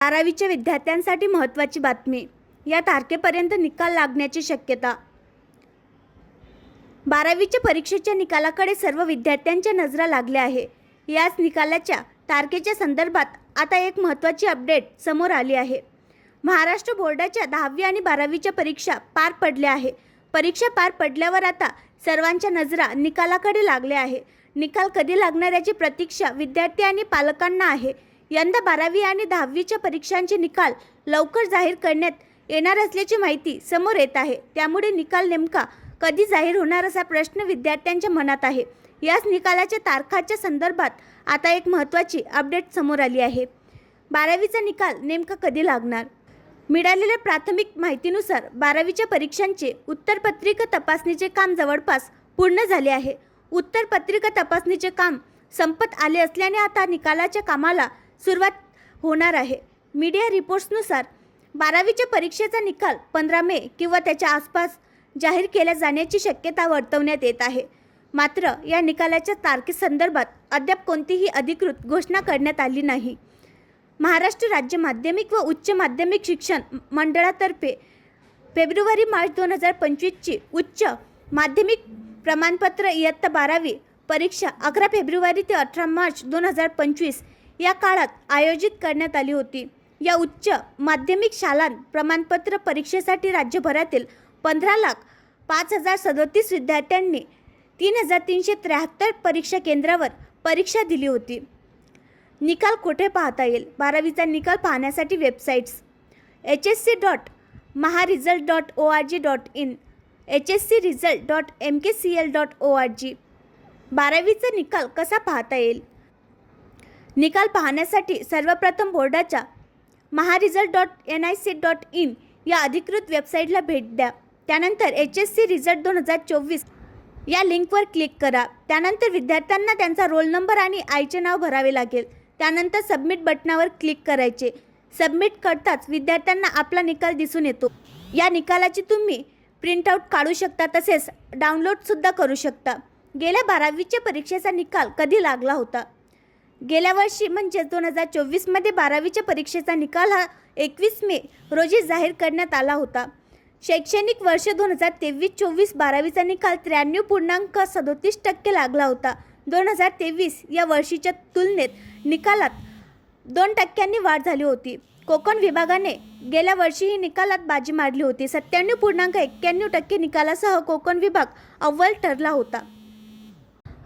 बारावीच्या विद्यार्थ्यांसाठी महत्त्वाची बातमी. या तारखेपर्यंत निकाल लागण्याची शक्यता. बारावीच्या परीक्षेच्या निकालाकडे सर्व विद्यार्थ्यांच्या नजरा लागल्या आहे. याच निकालाच्या तारखेच्या संदर्भात आता एक महत्त्वाची अपडेट समोर आली आहे. महाराष्ट्र बोर्डाच्या दहावी आणि बारावीच्या परीक्षा पार पडल्या आहे. परीक्षा पार पडल्यावर आता सर्वांच्या नजरा निकालाकडे लागल्या आहे. निकाल कधी लागणार याची प्रतीक्षा विद्यार्थी आणि पालकांना आहे. यंदा बारावी आणि दहावीच्या परीक्षांचे निकाल लवकर जाहीर करण्यात येणार असल्याची माहिती समोर येत आहे. त्यामुळे निकाल नेमका कधी जाहीर होणार असा प्रश्न विद्यार्थ्यांच्या मनात आहे. याच निकालाच्या तारखाच्या संदर्भात आता एक महत्त्वाची अपडेट समोर आली आहे. बारावीचा निकाल नेमका कधी लागणार? मिळालेल्या प्राथमिक माहितीनुसार बारावीच्या परीक्षांचे उत्तरपत्रिका तपासणीचे काम जवळपास पूर्ण झाले आहे. उत्तरपत्रिका तपासणीचे काम संपत आले असल्याने आता निकालाच्या कामाला सुरुवात होणार आहे. मीडिया रिपोर्ट्सनुसार बारावीच्या परीक्षेचा निकाल पंधरा मे किंवा त्याच्या आसपास जाहीर केल्या जाण्याची शक्यता वर्तवण्यात येत आहे. मात्र या निकालाच्या तारखेसंदर्भात अद्याप कोणतीही अधिकृत घोषणा करण्यात आली नाही. महाराष्ट्र राज्य माध्यमिक व उच्च माध्यमिक शिक्षण मंडळातर्फे फेब्रुवारी मार्च दोन हजार पंचवीसची उच्च माध्यमिक प्रमाणपत्र इयत्ता बारावी परीक्षा अकरा फेब्रुवारी ते अठरा मार्च दोन हजार पंचवीस या काळात आयोजित करण्यात आली होती. या उच्च माध्यमिक शालांत प्रमाणपत्र परीक्षेसाठी राज्यभरातील पंधरा लाख पाच हजार सदोतीस विद्यार्थ्यांनी तीन हजार तीनशे त्र्याहत्तर परीक्षा केंद्रावर परीक्षा दिली होती. निकाल कुठे पाहता येईल? बारावीचा निकाल पाहण्यासाठी websites H S C dot maharesult dot O R G dot in. H S C result dot M K C L dot O R G. बारावीचा निकाल कसा पाहता येईल? निकाल पाहण्यासाठी सर्वप्रथम बोर्डाच्या maharesult dot N I C dot in या अधिकृत वेबसाईटला भेट द्या. त्यानंतर एच एस सी रिझल्ट दोन हजार चोवीस या लिंकवर क्लिक करा. त्यानंतर विद्यार्थ्यांना त्यांचा रोल नंबर आणि आईचे नाव भरावे लागेल. त्यानंतर सबमिट बटनावर क्लिक करायचे. सबमिट करताच विद्यार्थ्यांना आपला निकाल दिसून येतो. या निकालाची तुम्ही प्रिंटआउट काढू शकता तसेच डाउनलोडसुद्धा करू शकता. गेल्या बारावीच्या परीक्षेचा निकाल कधी लागला होता? गेल्या वर्षी म्हणजे दोन हजार चोवीसमध्ये बारावीच्या परीक्षेचा निकाल हा एकवीस मे रोजी जाहीर करण्यात आला होता. शैक्षणिक वर्ष दोन हजार तेवीस चोवीस बारावीचा निकाल त्र्याण्णव पूर्णांक सदोतीस टक्के लागला होता. दोन हजार तेवीस या वर्षीच्या तुलनेत निकालात दोन टक्क्यांनी वाढ झाली होती. कोकण विभागाने गेल्या वर्षीही निकालात बाजी मारली होती. सत्त्याण्णव पूर्णांक एक्क्याण्णव टक्के निकालासह कोकण विभाग अव्वल ठरला होता.